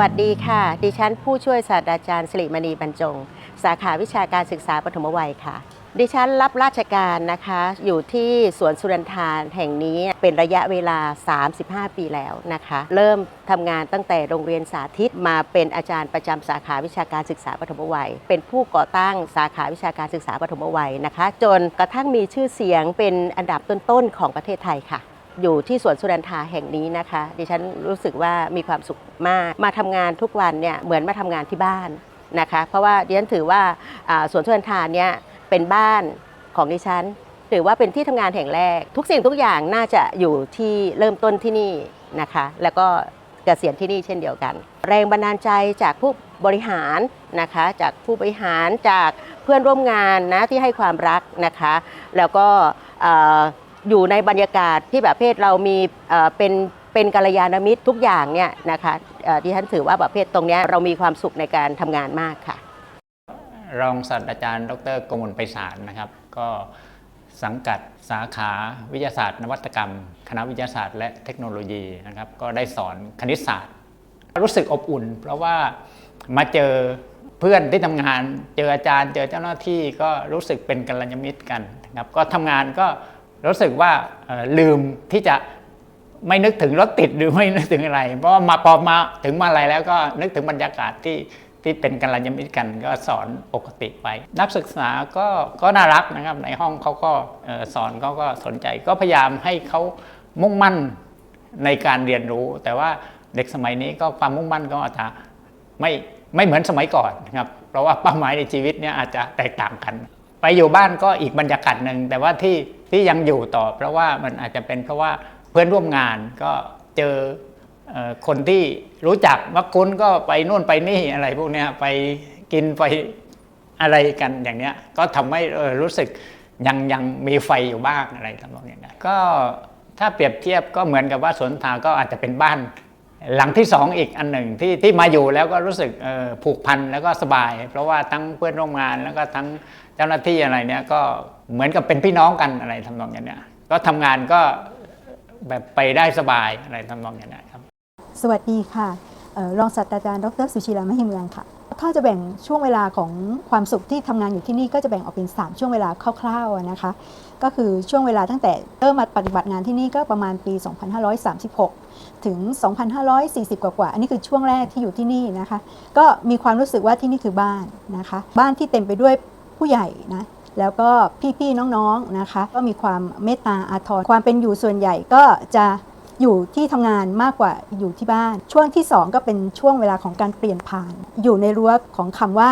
วัสดีค่ะ ดิฉันผู้ช่วยศาสตราจารย์สิริมณีบรรจง สาขาวิชาการศึกษาปฐมวัยค่ะ ดิฉันรับราชการนะคะ อยู่ที่สวนสุรันทานแห่งนี้เป็นระยะเวลา 35 ปีแล้วนะคะ เริ่มทำงานตั้งแต่โรงเรียนสาธิตมาเป็นอาจารย์ประจำสาขาวิชาการศึกษาปฐมวัย เป็นผู้ก่อตั้งสาขาวิชาการศึกษาปฐมวัยนะคะ จนกระทั่งมีชื่อเสียงเป็นอันดับต้นๆของประเทศไทยค่ะ อยู่ที่สวนสุรันทาแห่งนี้นะคะ ดิฉันรู้สึกว่ามีความสุขมาก มาทำงานทุกวันเนี่ยเหมือนมาทำงานที่บ้านนะคะ เพราะว่าดิฉันถือว่าสวนสุรันทาเนี่ยเป็นบ้านของดิฉันถือว่าเป็นที่ทำงานแห่งแรก ทุกสิ่งทุกอย่างน่าจะอยู่ที่เริ่มต้นที่นี่นะคะ แล้วก็เกษียณที่นี่เช่นเดียวกัน แรงบันดาลใจจากผู้บริหารนะคะ จากผู้บริหารจากเพื่อนร่วมงานนะที่ให้ความรักนะคะ แล้วก็ อยู่ในบรรยากาศที่แบบเภทเรามีเป็นเป็นกัลยาณมิตรทุกอย่างเนี่ยนะคะเอ่อที่ฉันถือว่าประเภทตรงนี้เรามีความสุขในการทำงานมากค่ะ รองศาสตราจารย์ ดรกมลไปสารนะครับ ก็สังกัดสาขาวิทยาศาสตร์ นวัตกรรม คณะวิทยาศาสตร์และเทคโนโลยีนะครับ ก็ได้สอนคณิตศาสตร์ รู้สึกอบอุ่น เพราะว่ามาเจอเพื่อนที่ทำงาน เจออาจารย์ เจอเจ้าหน้าที่ก็รู้สึกเป็นกัลยาณมิตรกันนะครับ ก็ทำงานก็ รู้สึกว่าลืมที่จะไม่นึกถึงรถติดหรือไม่นึกถึงอะไร เพราะามาพอมาถึงมาอะไรแล้วก็นึกถึงบรรยากาศที่ที่เป็นกัลยาณมิตรกันก็สอนปกติไป นักศึกษาก็ก็น่ารักนะครับ ในห้องเขาก็สอนเขาก็สนใจ ก็พยายามให้เขามุ่งมั่นในการเรียนรู้ แต่ว่าเด็กสมัยนี้ก็ความมุ่งมั่นก็อาจจะไม่ไม่เหมือนสมัยก่อนนะครับ เพราะว่าเป้าหมายในชีวิตเนี่ยอาจจะแตกต่างกัน ไปอยู่บ้านก็อีกบรรยากาศหนึ่งแต่ว่าที่ ที่ยังอยู่ต่อ เพราะว่ามันอาจจะเป็นเพราะว่าเพื่อนร่วมงานก็เจอคนที่รู้จักว่าคุณก็ไปนู่นไปนี่อะไรพวกนี้ไปกินไปอะไรกันอย่างเนี้ยก็ทำให้รู้สึกยังยังมีไฟอยู่บ้างอะไรทำนองอย่างนั้นก็ถ้าเปรียบเทียบก็เหมือนกับว่าสวนทางก็อาจจะเป็นบ้าน หลังที่สองอีกอันหนึ่งที่ที่มาอยู่แล้วก็รู้สึกผูกพันแล้วก็สบาย เพราะว่าทั้งเพื่อนร่วมงานแล้วก็ทั้งเจ้าหน้าที่อะไรเนี้ยก็เหมือนกับเป็นพี่น้องกันอะไรทำนองอย่างเนี้ยก็ทำงานก็แบบไปได้สบายอะไรทำนองอย่างเนี้ยครับ สวัสดีค่ะรองศาสตราจารย์ดรสุชีรามหิเมืองค่ะ ถ้าจะแบ่งช่วงเวลาของความสุขที่ทำงานอยู่ที่นี่ก็จะแบ่งออกเป็น 3 ช่วงเวลาคร่าวๆนะคะ ก็คือช่วงเวลาตั้งแต่เริ่มมาปฏิบัติงานที่นี่ก็ประมาณปี 2536 ถึง 2540 กว่าๆอันนี้คือช่วงแรกที่อยู่ที่นี่นะคะ ก็มีความรู้สึกว่าที่นี่คือบ้านนะคะ บ้านที่เต็มไปด้วยผู้ใหญ่นะแล้วก็พี่ๆน้องๆนะคะ ก็มีความเมตตาอาทรความเป็นอยู่ส่วนใหญ่ก็จะอยู่ที่ทำงานมากกว่าอยู่ที่บ้าน ช่วงที่ 2 ก็เป็นช่วงเวลาของการเปลี่ยนผ่าน อยู่ในรั้วของคำว่า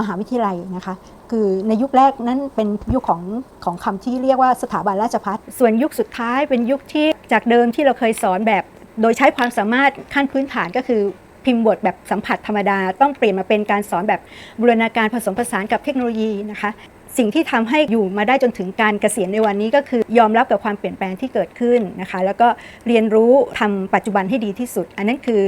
มหาวิทยาลัยนะคะ คือในยุคแรกนั้นเป็นยุคของของคำที่เรียกว่าสถาบันราชพัฒส่วนยุคสุดท้ายเป็นยุคที่จากเดิมที่เราเคยสอนแบบ โดยใช้ความสามารถขั้นพื้นฐานก็คือพิมพ์บทแบบสัมผัสธรรมดา ต้องเปลี่ยนมาเป็นการสอนแบบบูรณาการผสมผสานกับเทคโนโลยีนะคะ สิ่งที่ทำให้อยู่มาได้จนถึงการเกษียณในวันนี้ก็คือยอมรับกับความเปลี่ยนแปลงที่เกิดขึ้นนะคะ แล้วก็เรียนรู้ทำปัจจุบันให้ดีที่สุด อันนั้นคือ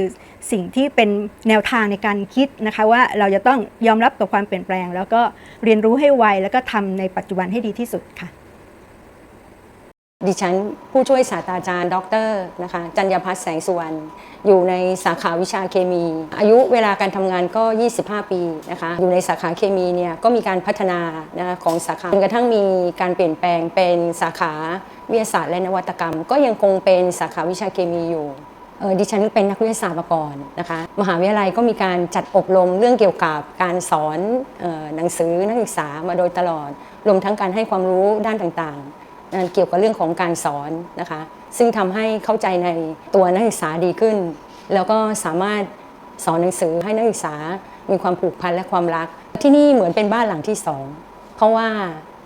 สิ่งที่เป็นแนวทางในการคิดนะคะว่าเราจะต้องยอมรับกับความเปลี่ยนแปลง แล้วก็เรียนรู้ให้ไวแล้วก็ทำในปัจจุบันให้ดีที่สุดค่ะ ดิฉันผู้ช่วยศาสตราจารย์ ดรนะคะจัญญพัฒน์แสงสุวรรณอยู่ในสาขาวิชาเคมี อายุเวลาการทำงานก็ 25 ปีนะคะอยู่ในสาขาเคมีเนี่ยก็มีการพัฒนานะคะของสาขาจนกระทั่งมีการเปลี่ยนแปลงเป็นสาขาวิทยาศาสตร์และนวัตกรรม ก็ยังคงเป็นสาขาวิชาเคมีอยู่เออดิฉันเป็นนักวิทยาศาสตร์มาก่อนนะคะมหาวิทยาลัยก็มีการจัดอบรมเรื่องเกี่ยวกับการสอนออหนังสือนักศึกษามาโดยตลอด รวมทั้งการให้ความรู้ด้านต่างๆ เกี่ยวกับเรื่องของการสอนนะคะ ซึ่งทำให้เข้าใจในตัวนักศึกษาดีขึ้น แล้วก็สามารถสอนหนังสือให้นักศึกษามีความผูกพันและความรัก ที่นี่เหมือนเป็นบ้านหลังที่สองเพราะว่า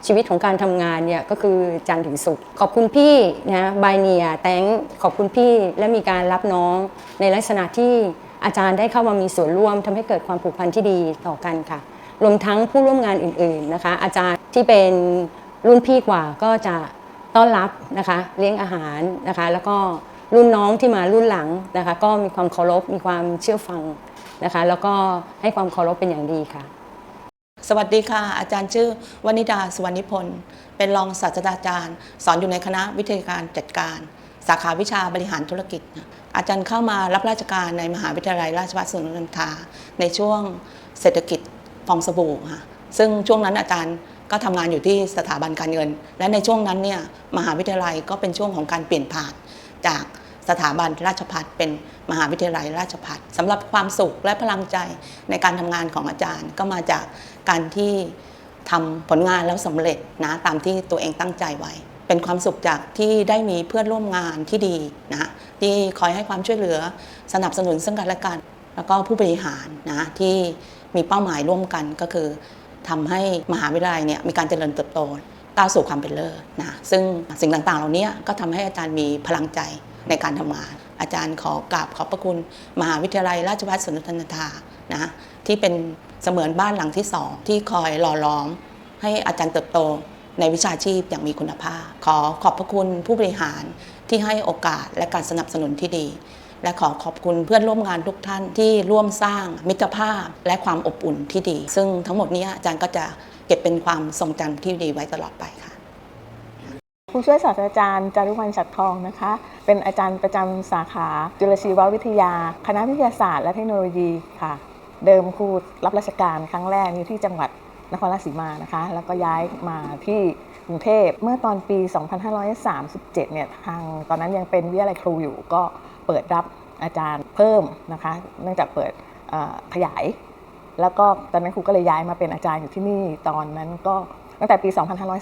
ชีวิตของการทำงานเนี่ยก็คือจันทร์ถึงศุกร์ขอบคุณพี่นะบายเนียแตงขอบคุณพี่และมีการรับน้องในลักษณะที่อาจารย์ได้เข้ามามีส่วนร่วมทำให้เกิดความผูกพันที่ดีต่อกันค่ะ รวมทั้งผู้ร่วมงานอื่นๆนะคะ อาจารย์ที่เป็นรุ่นพี่กว่าก็จะ ต้อนรับนะคะเลี้ยงอาหารนะคะ แล้วก็รุ่นน้องที่มารุ่นหลังนะคะ ก็มีความเคารพมีความเชื่อฟังนะคะ แล้วก็ให้ความเคารพเป็นอย่างดีค่ะ สวัสดีค่ะ อาจารย์ชื่อวนิดาสุวรรณิพลเป็นรองศาสตราจารย์ สอนอยู่ในคณะวิทยาการจัดการ สาขาวิชาบริหารธุรกิจ อาจารย์เข้ามารับราชการในมหาวิทยาลัยราชภัฏสวนนันทาในช่วงเศรษฐกิจฟองสบู่ค่ะซึ่งช่วงนั้นอาจารย์ ก็ทำงานอยู่ที่สถาบันการเงิน และในช่วงนั้นเนี่ยมหาวิทยาลัยก็เป็นช่วงของการเปลี่ยนผ่านจากสถาบันราชภัฏเป็นมหาวิทยาลัยราชภัฏสำหรับความสุขและพลังใจในการทำงานของอาจารย์ ก็มาจากการที่ทำผลงานแล้วสำเร็จนะตามที่ตัวเองตั้งใจไว้ เป็นความสุขจากที่ได้มีเพื่อนร่วมงานที่ดีนะที่คอยให้ความช่วยเหลือสนับสนุนซึ่งกันและกัน แล้วก็ผู้บริหารนะที่มีเป้าหมายร่วมกันก็คือ ทำให้มหาวิทยาลัยเนี่ยมีการเจริญเติบโตก้าวสู่ความเป็นเลิศนะซึ่งสิ่งต่างๆ เหล่านี้ก็ทำให้อาจารย์มีพลังใจในการทำงาน อาจารย์ขอกราบขอบพระคุณมหาวิทยาลัย ราชภัฏสวนนทานะที่เป็นเสมือนบ้านหลังที่สองที่คอยหล่อล้อม ให้อาจารย์เติบโตในวิชาชีพอย่างมีคุณภาพ ขอขอบพระคุณผู้บริหารที่ให้โอกาสและการสนับสนุนที่ดี และขอขอบคุณเพื่อนร่วมงานทุกท่านที่ร่วมสร้างมิตรภาพและความอบอุ่นที่ดี ซึ่งทั้งหมดนี้อาจารย์ก็จะเก็บเป็นความทรงจำที่ดีไว้ตลอดไปค่ะผู้ช่วยศาสตราจารย์จารุวรรณฉัดทองนะคะ เป็นอาจารย์ประจำสาขาจุลชีววิทยา คณะวิทยาศาสตร์และเทคโนโลยีค่ะ เดิมครูรับราชการครั้งแรกนี่ที่จังหวัดนครราชสีมานะคะ แล้วก็ย้ายมาที่กรุงเทพเมื่อตอนปี 2537 เนี่ยทางตอนนั้นยังเป็นวิทยาลัยครูอยู่ก็ เปิดรับอาจารย์เพิ่มนะคะ เนื่องจากเปิดขยาย แล้วก็ตอนนั้นครูก็เลยย้ายมาเป็นอาจารย์อยู่ที่นี่ตอนนั้นก็ตั้งแต่ปี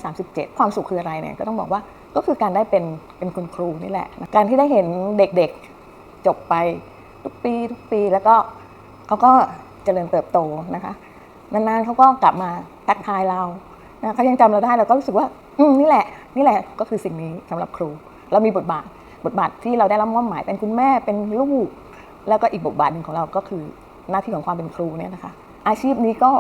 2537 ความสุขคืออะไรเนี่ยก็ต้องบอกว่าก็คือการได้เป็นเป็นคุณครูนี่แหละ การที่ได้เห็นเด็กๆจบไปทุกปีทุกปีแล้วก็เขาก็เจริญเติบโตนะคะ นานๆเขาก็กลับมาทักทายเรานะเขายังจำเราได้เราก็รู้สึกว่า อืมนี่แหละ นี่แหละก็คือสิ่งนี้สำหรับครู เรามีบทบาท บทบาทที่เราได้รับมอบหมายเป็นคุณแม่เป็นลูก แล้วก็อีกบทบาทหนึ่งของเราก็คือหน้าที่ของความเป็นครูเนี่ยนะคะ อาชีพนี้ก็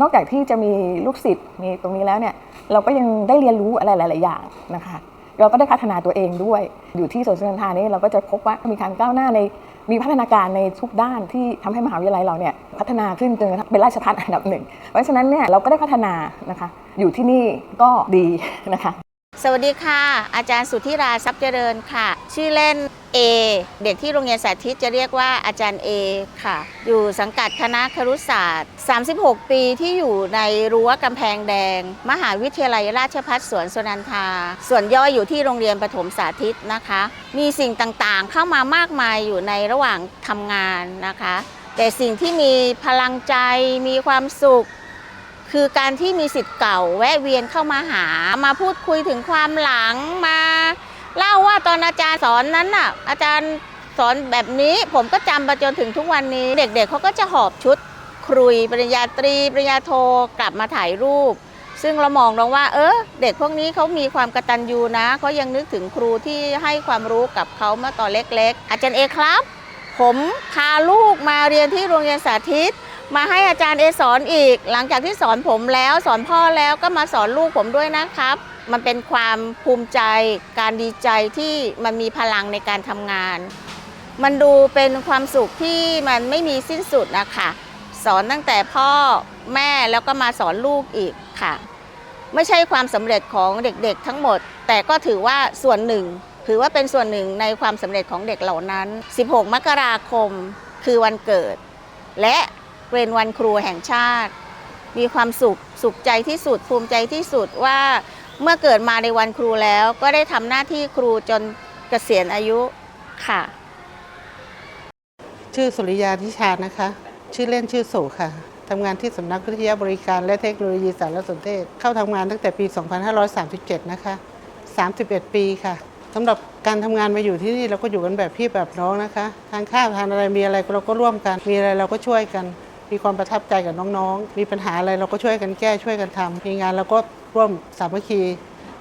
นอกจากที่จะมีลูกศิษย์มีตรงนี้แล้วเนี่ยเราก็ยังได้เรียนรู้อะไรหลาย ๆ อย่างนะคะ เราก็ได้พัฒนาตัวเองด้วย อยู่ที่สวนสุนันทานี้เราก็จะพบว่ามีการก้าวหน้าในมีพัฒนาการในทุกด้านที่ทำให้มหาวิทยาลัยเราเนี่ยพัฒนาขึ้นจนกระทั่งเป็นราชภัฏอันดับหนึ่ง เพราะฉะนั้นเนี่ยเราก็ได้พัฒนานะคะ อยู่ที่นี่ก็ดีนะคะ สวัสดีค่ะ อาจารย์สุธิราทรัพย์เจริญค่ะ ชื่อเล่น A เด็กที่โรงเรียนสาธิตจะเรียกว่าอาจารย์ A ค่ะ อยู่สังกัดคณะครุศาสตร์ 36 ปีที่อยู่ในรั้วกำแพงแดง มหาวิทยาลัยราชภัฏสวนสุนันทา ส่วนย่อยอยู่ที่โรงเรียนประถมสาธิตนะคะ มีสิ่งต่างๆเข้ามามากมายอยู่ในระหว่างทำงานนะคะ แต่สิ่งที่มีพลังใจมีความสุข คือการที่มีสิทธิ์เก่าแวะเวียนเข้ามาหา มาพูดคุยถึงความหลังมา เล่าว่าตอนอาจารย์สอนนั้นน่ะ อาจารย์สอนแบบนี้ผมก็จำมาจนถึงทุกวันนี้ เด็กๆเขาก็จะหอบชุดครุยปริญญาตรี ปริญญาโทกลับมาถ่ายรูป ซึ่งเรามองลงว่า เออเด็กพวกนี้เขามีความกระตัญญูนะเขายังนึกถึงครูที่ให้ความรู้กับเขาเมื่อตอนเล็ก ๆ อาจารย์เอครับ ผมพาลูกมาเรียนที่โรงเรียนสาธิต มาให้อาจารย์เอสอนอีก หลังจากที่สอนผมแล้วสอนพ่อแล้วก็มาสอนลูกผมด้วยนะครับ มันเป็นความภูมิใจ การดีใจที่มันมีพลังในการทำงาน มันดูเป็นความสุขที่มันไม่มีสิ้นสุดนะคะสอนตั้งแต่พ่อแม่แล้วก็มาสอนลูกอีกค่ะ ไม่ใช่ความสำเร็จของเด็กๆทั้งหมด แต่ก็ถือว่าส่วนหนึ่ง ถือว่าเป็นส่วนหนึ่งในความสำเร็จของเด็กเหล่านั้น 16 มกราคมคือวันเกิด และ เป็นวันครูแห่งชาติ มีความสุขสุขใจที่สุดภูมิใจที่สุดว่าเมื่อเกิดมาในวันครูแล้ว ก็ได้ทำหน้าที่ครูจนเกษียณอายุค่ะ ชื่อสุริยาทิชานะคะ ชื่อเล่นชื่อสุค่ะทำงานที่สำนักวิทยาบริการและเทคโนโลยีสารสนเทศ เข้าทำงานตั้งแต่ปี 2537 นะคะ 31 ปีค่ะสำหรับการทำงานมาอยู่ที่นี่เราก็อยู่กันแบบพี่แบบน้องนะคะ ทานข้าวทานอะไรมีอะไรเราก็ร่วมกัน มีอะไรเราก็ช่วยกัน มีความประทับใจกับน้องๆ มีปัญหาอะไรเราก็ช่วยกันแก้ช่วยกันทำมีงานเราก็ร่วมสามัคคี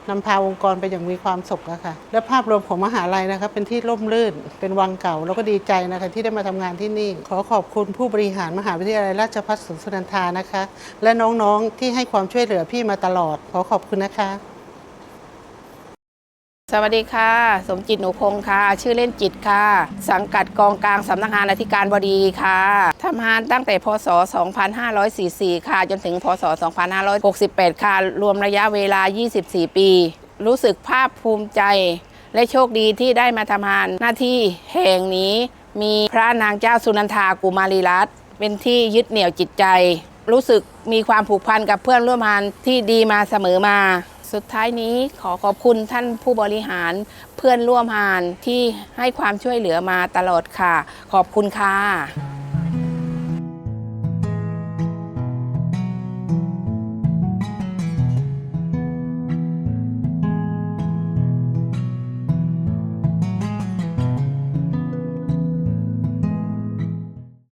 นำพาองค์กรไปอย่างมีความสุขอะค่ะและภาพรวมของมหาลัยนะคะเป็นที่ร่มรื่น เป็นวังเก่า แล้วก็ดีใจนะคะที่ได้มาทำงานที่นี่ ขอขอบคุณผู้บริหารมหาวิทยาลัยราชภัฏสวนสุนันทานะคะ และน้องๆที่ให้ความช่วยเหลือพี่มาตลอด ขอขอบคุณนะคะ สวัสดีค่ะ สมจิตหนูพงค์ค่ะ ชื่อเล่นจิตค่ะ สังกัดกองกลางสำนักงานอธิการบดีค่ะทำงานตั้งแต่พศ 2544 ค่ะ จนถึงพศ 2568 ค่ะ รวมระยะเวลา 24 ปี รู้สึกภาคภูมิใจ และโชคดีที่ได้มาทำงานหน้าที่แห่งนี้ มีพระนางเจ้าสุนันทากุมารีรัตน์เป็นที่ยึดเหนี่ยวจิตใจ รู้สึกมีความผูกพันกับเพื่อนร่วมงานที่ดีมาเสมอมา สุดท้ายนี้ขอขอบคุณท่านผู้บริหารเพื่อนร่วมงานที่ให้ความช่วยเหลือมาตลอดค่ะ ขอบคุณค่ะ